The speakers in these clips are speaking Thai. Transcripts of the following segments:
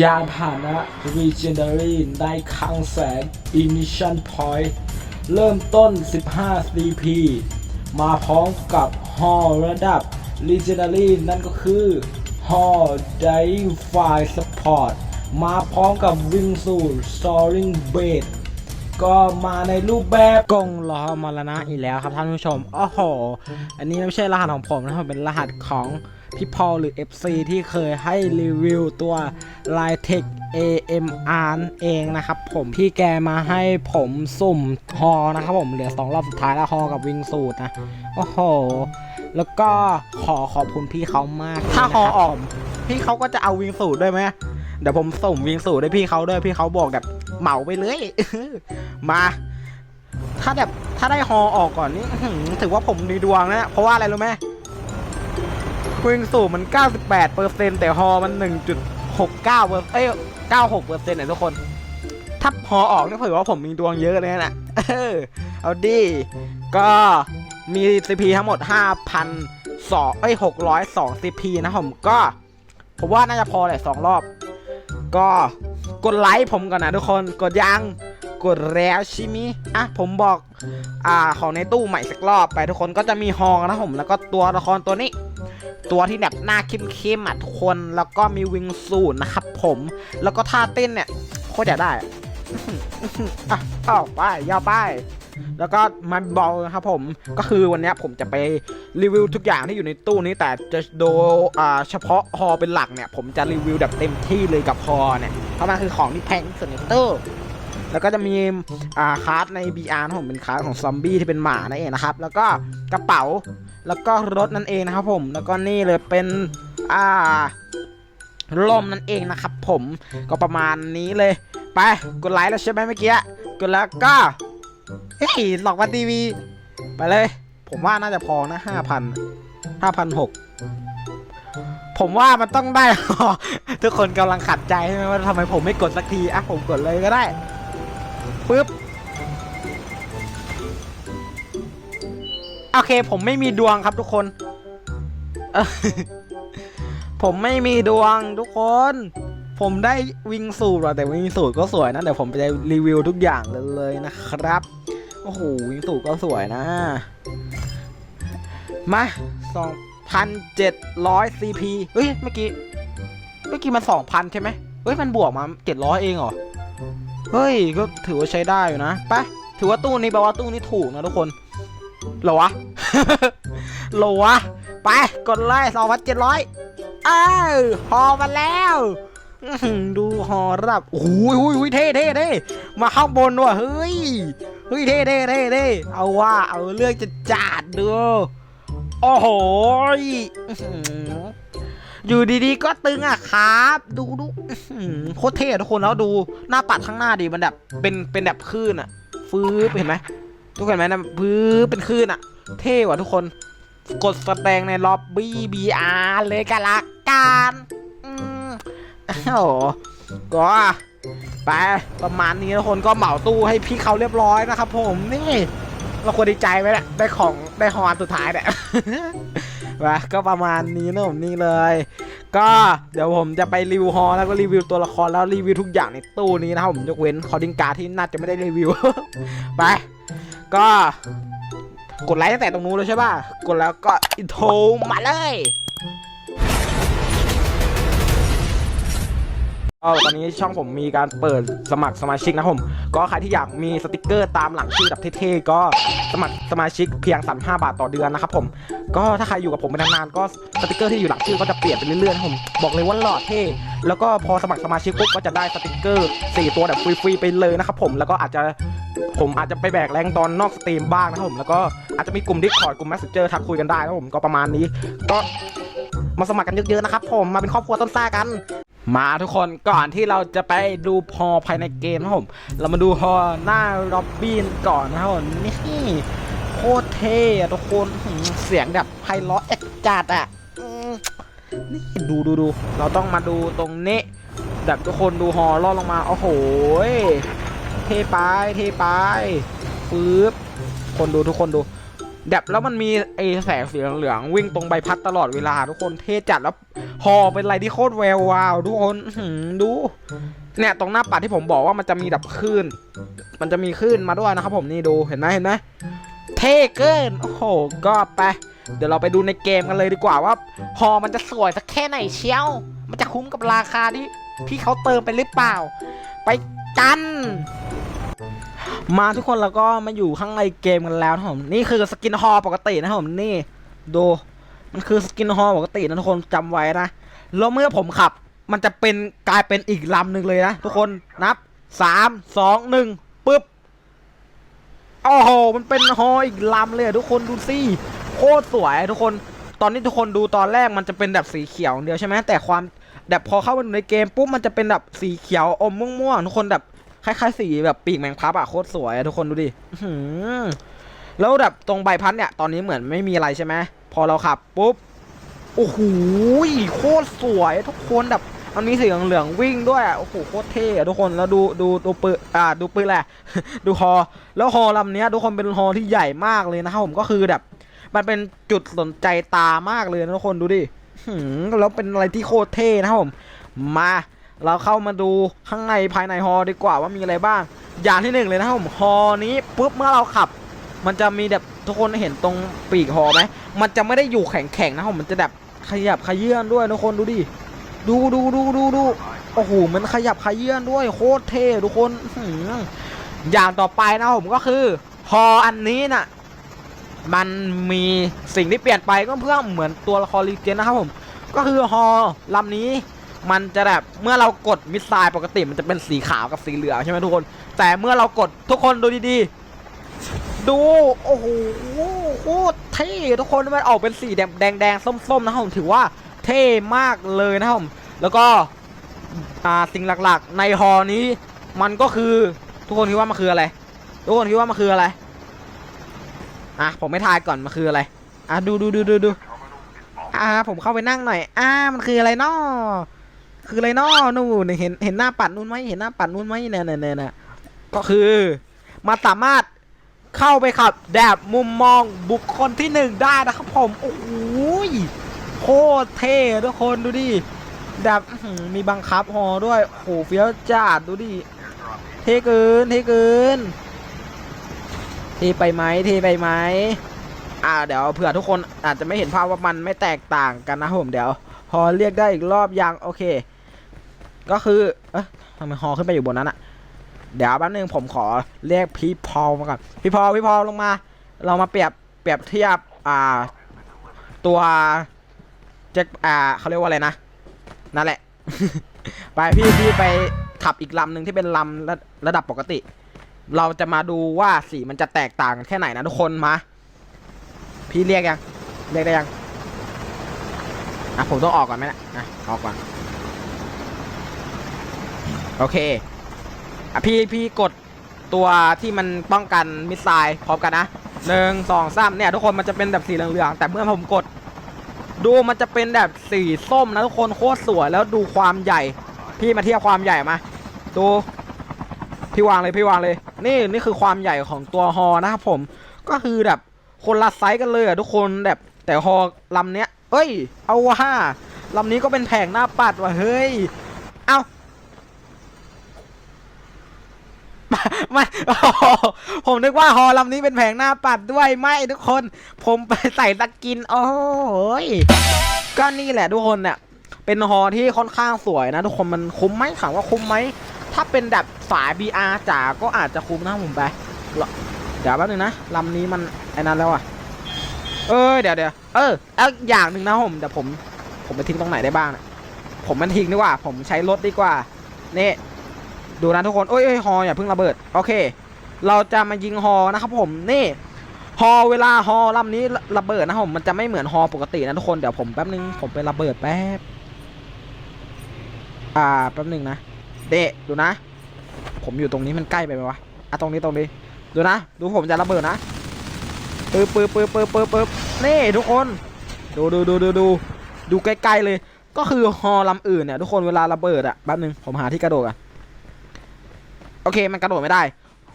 ยานพาหนะ Legendary ได้คลังแสง Ignition Point เริ่มต้น 15 CP มาพร้อมกับฮอระดับ Legendary นั่นก็คือฮอ Dying Fire Support มาพร้อมกับวิงสูต Soaring Blade ก็มาในรูปแบบกงล้อมรณะอีกแล้วครับท่านผู้ชม โอ้โห อันนี้ไม่ใช่รหัสของผมนะครับเป็นรหัสของ พี่พอลหรือ FC ที่เคยให้รีวิวตัว l i t e c AMR นั่นเองนะครับผมพี่แกมาให้ผมสุ่มฮอนะครับผมเหลือ 2 รอบสุดท้ายแล้วฮอกับวิงสูตรนะ โอ้โห แล้วก็ขอขอบคุณพี่เขามาก ถ้าฮอออกพี่เขาก็จะเอาวิงสูตรด้วยไหมเดี๋ยวผมส่งวิงสูตรให้พี่เขาด้วยพี่เขาบอกแบบเหมาไปเลยมา ถ้าแบบถ้าได้ฮอออกก่อนนี่อื้อหือถือว่าผมดีดวงนะเพราะว่าอะไรรู้ไหม วิงสูมัน 98เปอร์เซ็นต์แต่ฮอมัน 1.69เปอร์เอ้ย96เปอร์เซ็นต์เนี่ยทุกคน ถ้าฮอออกนี่ถือว่าผมมีดวงเยอะเลยนะเอาดิ ก็มี CP ทั้งหมด5,200เอ้ย602 CP นะผมก็ ผมว่าน่าจะพอแหละสองรอบ ก็กดไลค์ผมก่อนนะทุกคนกดยังกดแล้วใชิมิอะผมบอกอ่าของในตู้ใหม่สักรอบไปทุกคนก็จะมีฮองนะผมแล้วก็ตัวละครตัวนี้ ตัวที่แบบหน้าเข้มๆอะทุกคนแล้วก็มีวิงสูนนะครับผมแล้วก็ท่าเต้นเนี่ยโคตรอยากได้อะอะเอาไปยาวไปแล้วก็มาบอกนะครับผมก็คือวันนี้ผมจะไปรีวิวทุกอย่างที่อยู่ในตู้นี้แต่จะโดอ่าเฉพาะฮอเป็นหลักเนี่ย ผมจะรีวิวแบบเต็มที่เลยกับฮอเนี่ยเพราะมันคือของที่แพงที่สุดในตู้ แล้วก็จะมีอ่าคาร์ดใน BR นะผมเป็นคาร์ดของซอมบี้ที่เป็นหมานั่นเองนะครับ แล้วก็กระเป๋าแล้วก็รถนั่นเองนะครับ ผมแล้วก็นี่เลยเป็นอ่าล่มนั่นเองนะครับ ผมก็ประมาณนี้เลย ไปกดไลค์แล้วใช่ไหมเมื่อกี้กดแล้วก็เฮ้ยหลอกมาทีวีไปเลย ผมว่าน่าจะพอนะห้าพันห้าพันหกผมว่ามันต้องได้ ทุกคนกำลังขัดใจใช่ไหมว่าทำไมผมไม่กดสักทีอะผมกดเลยก็ได้ ปึ๊บ โอเค ผมไม่มีดวงครับทุกคน ผมไม่มีดวงทุกคน ผมได้วิงสูตรแต่วิงสูตรก็สวยนะเดี๋ยวผมจะรีวิวทุกอย่างเลยนะครับ โอ้โห วิงสูตรก็สวยนะ มา2,700 CP เฮ้ย เมื่อกี้ เมื่อกี้มัน2,000ใช่ไหมเฮ้ย มันบวกมา700เองเหรอ เฮ้ย ก็ถือว่าใช้ได้อยู่นะไปถือว่าตู้นี้แปลว่าตู้นี้ถูกนะทุกคนหรอวะหรอวะ ไป กดไลค์2,700อ้าวพอมาแล้วอื้อหือดูหอระดับโอ้โหโอ้ยโอ้ยเท่เท่เท่มาข้างบนว่ะเฮ้ย เฮ้ยเท่เท่เท่เท่เอาว่าเอาเรื่องจะจัดดู โอ้โหอยู่ดีๆก็ตึงอะครับ ดูดู โคตรเท่ทุกคนแล้วดูหน้าปัดข้างหน้าดิมันแบบเป็นเป็นแบบคลื่นอะฟื้บเห็นไหมทุกคนเห็นไหมนะฟื้บเป็นคลื่นอะเท่ว่ะทุกคน กดสแตงในล็อบบี้บีอาร์เลยกันละกันอืมอ้ก็ไปประมาณนี้ทุกคนก็เหมาตู้ให้พี่เขาเรียบร้อยนะครับผมนี่เราควรดีใจไหมเนี่ยได้ของได้ฮอนสุดท้ายเนี่ย ว่าก็ประมาณนี้นะผมนี่เลย ก็เดี๋ยวผมจะไปรีวิวฮอแล้วก็รีวิวตัวละครแล้วรีวิวทุกอย่างในตู้นี้นะครับผมยกเว้นคอดิงการ์ที่น่าจะไม่ได้รีวิว ไปก็กดไลค์ตั้งแต่ตรงนู้นแล้วใช่ป่ะ กดแล้วก็อินโทรมาเลย ก็ตอนนี้ช่องผมมีการเปิดสมัครสมาชิกนะครับผม ก็ใครที่อยากมีสติกเกอร์ตามหลังชื่อแบบเท่ๆก็สมัครสมาชิกเพียง 35 บาทต่อเดือนนะครับผม ก็ถ้าใครอยู่กับผมไปนานๆก็สติกเกอร์ที่อยู่หลังชื่อก็จะเปลี่ยนไปเรื่อยๆนะผมบอกเลยว่าหล่อเท่ แล้วก็พอสมัครสมาชิกปุ๊บก็จะได้สติกเกอร์4ตัวแบบฟรีๆไปเลยนะครับผมแล้วก็อาจจะผมอาจจะไปแบกแรงตอนนอกสตรีมบ้างนะครับผมแล้วก็อาจจะมีกลุ่ม Discord กลุ่ม Messenger ทักคุยกันได้นะครับผมก็ประมาณนี้ ก็มาสมัครกันเยอะๆนะครับผมมาเป็นครอบครัวต้นซ่ากัน มาทุกคนก่อนที่เราจะไปดูพอภายในเกมนะผมเรามาดูพอหน้าล็อบบี้ก่อนนะครับผมนี่โคตรเท่ทุกคนเสียงแบบไพเราะเอ็ดจัดอะนี่ดูดูดูเราต้องมาดูตรงนี้แบบทุกคนดูฮอลอลงมาโอ้โหเท่ไปเท่ไปฟืบคนดูทุกคนดู แบบแล้วมันมีไอแสงสีเหลืองๆวิ่งตรงใบพัดตลอดเวลา ทุกคนเท่จัดแล้วฮอเป็นอะไรที่โคตรแวววาวทุกคนดูเนี่ยตรงหน้าปัดที่ผมบอกว่ามันจะมีแบบคลื่นมันจะมีคลื่นมาด้วยนะครับผมนี่ดูเห็นไหมเห็นไหมเท่เกินโอ้โหก็ไปเดี๋ยวเราไปดูในเกมกันเลยดีกว่าว่าฮอมันจะสวยสักแค่ไหนเชียว มันจะคุ้มกับราคาที่ที่เขาเติมไปหรือเปล่า ไปกัน มาทุกคนแล้วก็มาอยู่ข้างในเกมกันแล้วนะครับผมนี่คือสกินฮอปกตินะครับผมนี่ดูมันคือสกินฮอปกตินะทุกคนจำไว้นะแล้วเมื่อผมขับ มันจะเป็นกลายเป็นอีกลำหนึ่งเลยนะทุกคนนับสามสองหนึ่งปึ๊บโอ้โหมันเป็นฮออีกลำเลยทุกคนดูสิโคตรสวยทุกคนตอนนี้ทุกคนดูตอนแรกมันจะเป็นแบบสีเขียวเดียวใช่ไหมแต่ความแบบพอเข้ามาในเกมปุ๊บมันจะเป็นแบบสีเขียวอมม่วงๆทุกคนแบบ คล้ายๆสีแบบปีกแมงพับอะโคตรสวยทุกคนดูดิแล้วแบบตรงใบพัดเนี่ย ตอนนี้เหมือนไม่มีอะไรใช่ไหมพอเราขับปุ๊บโอ้โหโคตรสวยทุกคนแบบมันมีสีเหลืองๆวิ่งด้วยโอ้โหโคตรเท่ทุกคนแล้วดูดูดูปืนอ่าดูปืนแหละ ดูฮอแล้วฮอลำเนี้ยทุกคนเป็นฮอที่ใหญ่มากเลยนะครับผมก็คือแบบ มันเป็นจุดสนใจตามากเลยนะทุกคนดูดิแล้วเป็นอะไรที่โคตรเท่นะครับผมมา เราเข้ามาดูข้างในภายในฮอดีกว่าว่ามีอะไรบ้าง อย่างที่หนึ่งเลยนะครับผมฮอนี้ปุ๊บเมื่อเราขับ มันจะมีแบบทุกคนเห็นตรงปีกฮอไหมมันจะไม่ได้อยู่แข็งๆนะครับผมมันจะแบบขยับขยื่นด้วยทุกคนดูดิดูดูดูดูดูโอ้โหมันขยับขยื่นด้วยโคตรเท่ทุกคนอย่างต่อไปนะครับผมก็คือฮออันนี้น่ะมันมีสิ่งที่เปลี่ยนไปก็เพื่อเหมือนตัวละครลีเจนนะครับผม ก็คือฮอลำนี้ มันจะแบบเมื่อเรากดมิสไซล์ปกติมันจะเป็นสีขาวกับสีเหลืองใช่ไหมทุกคน แต่เมื่อเรากดทุกคนดูดีๆ ดูโอ้โหโคตรเท่ทุกคนมันออกเป็นสีแดงแดงแดงส้มๆนะครับผมถือว่าเท่มากเลยนะครับผมแล้วก็สิ่งหลักๆ ในฮอนี้มันก็คือทุกคนคิดว่ามันคืออะไร ทุกคนคิดว่ามันคืออะไรอะผมไม่ทายก่อนมันคืออะไรอะดูดูดูดูดูอ่าผมเข้าไปนั่งหน่อย อ่ามันคืออะไรนาะ คืออะไรนาะนู่นเห็นเห็นหน้าปัดนู่นไหมเห็นหน้าปัดนู่นไหมเนี่ยเนี่ยเนี่ยเนก็คือมันสามารถเข้าไปขับแบบมุมมองบุคคลที่หนึ่งได้นะครับผมโอ้โหโคตรเท่ทุกคนดูดิแบบมีบังคับฮอด้วยโอ้โหเฟี้ยวจัดดูดิเท่เกินเท่เกินเท่ไปไหมเท่ไปไหมอ่าเดี๋ยวเผื่อทุกคนอาจจะไม่เห็นภาพว่ามันไม่แตกต่างกันนะผมเดี๋ยว ฮอเรียกได้อีกรอบยังโอเค ก็คือเอ๊ะทำไมฮอขึ้นไปอยู่บนนั้นอะเดี๋ยวแป๊บนึงผมขอเรียกพี่พอลมาก่อนพี่พอลพี่พอลลงมา เรามาเปรียบเปรียบเทียบอ่า ตัวเจ็คอ่าเขาเรียกว่าอะไรนะนั่นแหละ ไปพี่พี่ไปขับอีกลำหนึ่งที่เป็นลำระระดับปกติ เราจะมาดูว่าสีมันจะแตกต่างกันแค่ไหนนะทุกคนมา พี่เรียกยัง เรียกได้ยัง อะผมต้องออกก่อนไหมเนะอะออกก่อน โอเค อะพี่พี่กดตัวที่มันป้องกันมิสไซล์พร้อมกันนะหนึ่งสองสามเนี่ย ทุกคนมันจะเป็นแบบสีเหลืองๆแต่เมื่อผมกด ดูมันจะเป็นแบบสีส้มนะทุกคนโคตรสวยแล้วดูความใหญ่ พี่มาเทียบความใหญ่มาดูพี่วางเลยพี่วางเลย นี่นี่คือความใหญ่ของตัวฮอนะครับผมก็คือแบบคนละไซส์กันเลยอะทุกคนแบบแต่ฮอลำเนี้ย เอ้ย เอาว่าลำนี้ก็เป็นแผงหน้าปัดว่ะเฮ้ย เอ้าไม่โอ้โหผมนึกว่าฮอลำนี้เป็นแผงหน้าปัดด้วยไม่ทุกคน ผมไปใส่ตะกิน โอ้ยก็นี่แหละทุกคนเนี่ยเป็นฮอที่ค่อนข้างสวยนะ ทุกคนมันคุ้มไหมถามว่าคุ้มไหม ถ้าเป็นแบบสาย BR จ๋าก็อาจจะคุ้มนะผมไป เดี๋ยวแป๊บนึงนะลำนี้มันไอ้นั้นแล้วอะ เออเดี๋ยวเดี๋ยวเออแล้วอย่างหนึ่งนะผมเดี๋ยวผม ผมไปทิ้งตรงไหนได้บ้างนะผมมันทิ้งดีกว่า ผมใช้รถดีกว่านี่ดูนะทุกคนโอ้ยเอ้ยฮออย่าเพิ่งระเบิดโอเค เราจะมายิงฮอนะครับผมนี่ฮอเวลาฮอลำนี้ระเบิดนะผมมันจะไม่เหมือนฮอปกตินะทุกคนเดี๋ยวผมแป๊บนึงผมไประเบิดแป๊บอ่าแป๊บนึงนะเดะดูนะ ผมอยู่ตรงนี้มันใกล้ไปไหมวะอะตรงนี้ตรงนี้ดูนะ ดูผมจะระเบิดนะ ปึ๊บปึ๊บปึ๊บปึ๊บปึ๊บปึ๊บนี่ทุกคน ดูดูดูดูดูดูใกล้ๆเลย ก็คือฮอลำอื่นเนี่ยทุกคนเวลาระเบิดอะแป๊บนึงผมหาที่กระโดดอะโอเคมันกระโดดไม่ได้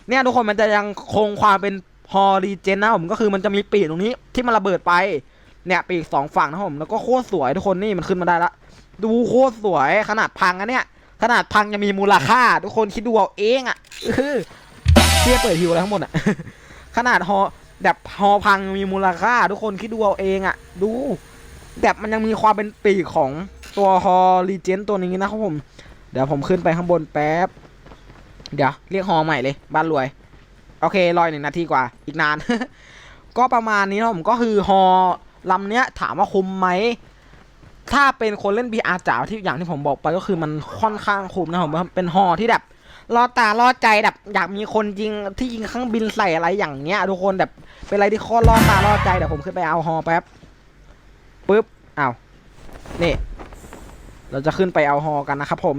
เนี่ยทุกคนมันจะยังคงความเป็นฮอรีเจนนะผมก็คือมันจะมีปีกตรงนี้ที่มันระเบิดไปเนี่ยปีกสองฝั่งนะผมแล้วก็โคตรสวยทุกคนนี่มันขึ้นมาได้ละดูโคตรสวยขนาดพังอะเนี่ย ขนาดพังยังมีมูลค่า ทุกคนคิดดูเอาเองอะอื้อเทียเปิดฮิวอะไรทั้งหมดอะขนาดฮอ แบบฮอพังมีมูลค่า ทุกคนคิดดูเอาเองอะดูแบบมันยังมีความเป็นปีกของตัวฮอรีเจนตัวนี้นะครับผม เดี๋ยวผมขึ้นไปข้างบนแป๊บ เดี๋ยวเรียกฮอใหม่เลย บ้านรวย โอเครอยหนึ่งนาทีกว่าอีกนาน ก็ประมาณนี้นะผมก็คือฮอลำเนี้ยถามว่าคุ้มไหมถ้าเป็นคนเล่น BR จ๋าที่อย่างที่ผมบอกไปก็คือมันค่อนข้างคุ้มนะผมเป็นฮอที่แบบ ล่อตาล่อใจแบบ อยากมีคนยิงที่ยิงเครื่องบินใส่อะไรอย่างเงี้ยทุกคนแบบเป็นอะไรที่โคตรล่อตาล่อใจเดี๋ยวผมขึ้นไปเอาฮอแป๊บปึ๊บอ้าวนี่ เราจะขึ้นไปเอาฮอกันนะครับผม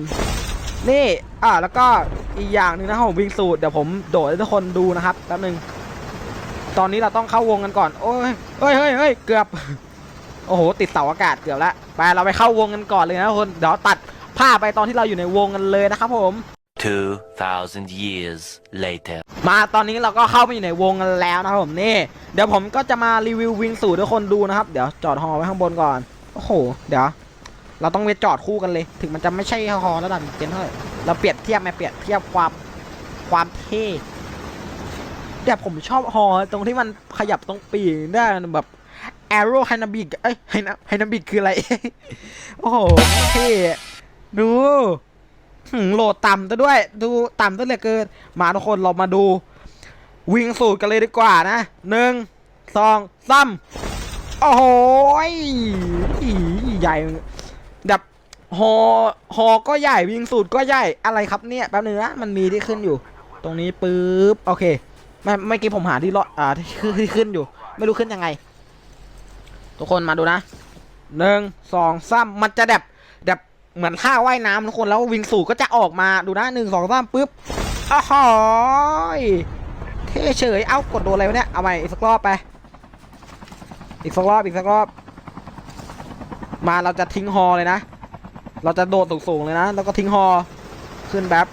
นี่อ่าแล้วก็อีกอย่างหนึ่งนะครับผมวิ่งสูตรเดี๋ยวผมโดดให้ทุกคนดูนะครับแป๊บนึงตอนนี้เราต้องเข้าวงกันก่อนโอ้ยเฮ้ยเฮ้ยเฮ้ยเกือบโอ้โห ติดเสาอากาศเกือบแล้วไปเราไปเข้าวงกันก่อนเลยนะทุกคนเดี๋ยวตัดภาพไปตอนที่เราอยู่ในวงกันเลยนะครับผม 2,000 years later. มาตอนนี้เราก็เข้าไปอยู่ในวงกันแล้วนะครับผมนี่ เดี๋ยวผมก็จะมารีวิววิงสูตรทุกคนดูนะครับ เดี๋ยวจอดฮอไว้ข้างบนก่อน โอ้โห เดี๋ยว เราต้องไปจอดคู่กันเลย ถึงมันจะไม่ใช่ฮอระดับเจนเท่าไหร่เราเปรียบเทียบไหมเปรียบเทียบความความเท่แต่ผมชอบฮอตรงที่มันขยับตรงปีกได้แบบแอโรไฮนาบิกเอ้ยไฮนาไฮนาบิกคืออะไร โอ้โหเท่ดู โหลดต่ำซะด้วย ดูต่ำซะเหลือเกิน มาทุกคนเรามาดู วิ่งสูตรกันเลยดีกว่านะหนึ่งสองสามโอ้โหยใหญ่แบบฮอฮอก็ใหญ่วิ่งสูตรก็ใหญ่อะไรครับเนี่ยแป๊บนึงนะมันมีที่ขึ้นอยู่ ตรงนี้ปึ๊บโอเคไม่ไม่อกี้ผมหาที่รอดอ่าที่ขึ้นอยู่ ไม่รู้ขึ้นยังไง ทุกคนมาดูนะหนึ่งสองสามมันจะแบบ เหมือนท่าว่ายน้ำทุกคนแล้ววิ่งสูก็จะออกมาดูนะหนึ่งสองสามปึ๊บอ้าวหอยเท่เฉยเอ้ากดโดนอะไรวะเนี่ยเอาใหม่อีกสักรอบไป อีกสักรอบอีกสักรอบ มาเราจะทิ้งฮอเลยนะ เราจะโดดสูงๆเลยนะ แล้วก็ทิ้งฮอขึ้นแบบ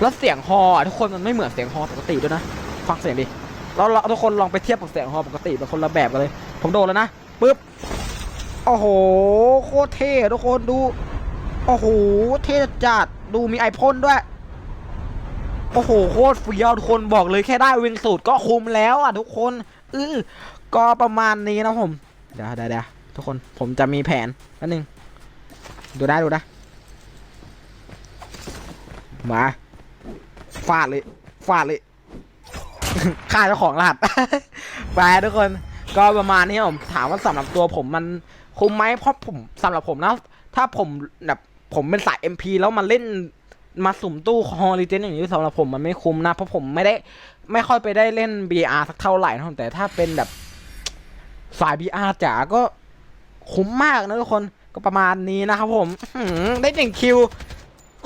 แล้วเสียงฮอทุกคนมันไม่เหมือนเสียงฮอปกติด้วยนะฟังเสียงดิแล้วเราทุกคนลองไปเทียบกับเสียงฮอปกติเป็นคนละแบบกันเลย ผมโดดแล้วนะปึ๊บโอ้โหโคตรเท่ทุกคนดู โอ้โห เท่จัด ดูมีไอพ่นด้วย โอ้โห โคตรเฟี้ยวทุกคนบอกเลยแค่ได้วิงสูตรก็คุ้มแล้วอะทุกคนเออก็ประมาณนี้นะผม เดี๋ยวเดี๋ยวทุกคน ผมจะมีแผนนิดนึง ดูได้ดูนะมา ฟาดเลย ฟาดเลยฆ่าเจ้าของรหัสไปทุกคน ก็ประมาณนี้ผมถามว่าสำหรับตัวผมมันคุ้มไหมเพราะผมสำหรับผมนะ ถ้าผมแบบ ผมเป็นสาย MP แล้วมาเล่นมาสุ่มตู้ฮอลิเจนอย่างนี้สำหรับผมมันไม่คุ้มนะ เพราะผมไม่ได้ไม่ค่อยไปได้เล่น BR สักเท่าไหร่นะแต่ถ้าเป็นแบบสาย BR จ๋าก็คุ้มมากนะทุกคนก็ประมาณนี้นะครับผมได้หนึ่งคิว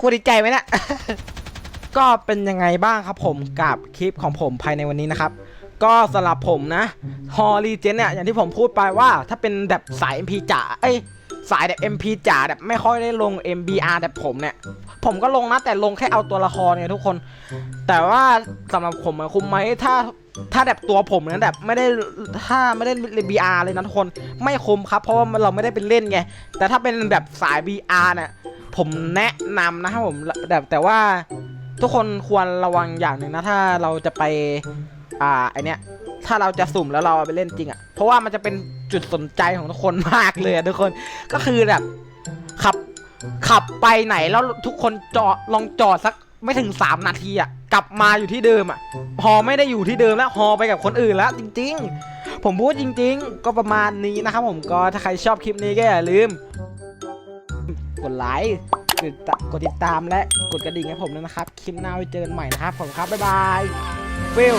คุณดีใจไหมเนะก็เป็นยังไงบ้างครับผมกับคลิปของผมภายในวันนี้นะครับ ก็สำหรับผมนะฮอลีเจนเนี่ยอย่างที่ผมพูดไปว่าถ้าเป็นแบบสาย MP จ๋าเอ้ย สายแบบ MP จ๋าแบบไม่ค่อยได้ลง MBR แบบผมเนี่ย ผมก็ลงนะแต่ลงแค่เอาตัวละครเนี่ยทุกคน แต่ว่าสำหรับผมคุ้มไหมถ้าถ้าแบบตัวผมเนี่ยแบบไม่ได้ถ้าไม่ได้เล่น BR เลยนะทุกคนไม่คุ้มครับ เพราะว่าเราไม่ได้เป็นเล่นไงแต่ถ้าเป็นแบบสาย BR เนี่ยผมแนะนำนะครับผมแต่แต่ว่าทุกคนควรระวังอย่างหนึ่งนะถ้าเราจะไปอ่าไอเนี้ยถ้าเราจะสุ่มแล้วเราเอาไปเล่นจริงอะ่ะเพราะว่ามันจะเป็น จุดสนใจของทุกคนมากเลยทุกคนก็คือแบบขับขับไปไหนแล้วทุกคนจอดลองจอดสักไม่ถึง 3 นาทีอะ่ะกลับมาอยู่ที่เดิมอะ่ะฮอไม่ได้อยู่ที่เดิมแล้วฮอไปกับคนอื่นแล้วจริง ๆ ผมพูดจริง ๆ ก็ประมาณนี้นะครับผมก็ถ้าใครชอบคลิปนี้ก็อย่าลืม กดไลค์กดติดกดติดตามและกดกระดิ่งให้ผมด้วยนะครับ คลิปหน้าไว้เจอกันใหม่นะครับผมครับบ๊ายบายฟิล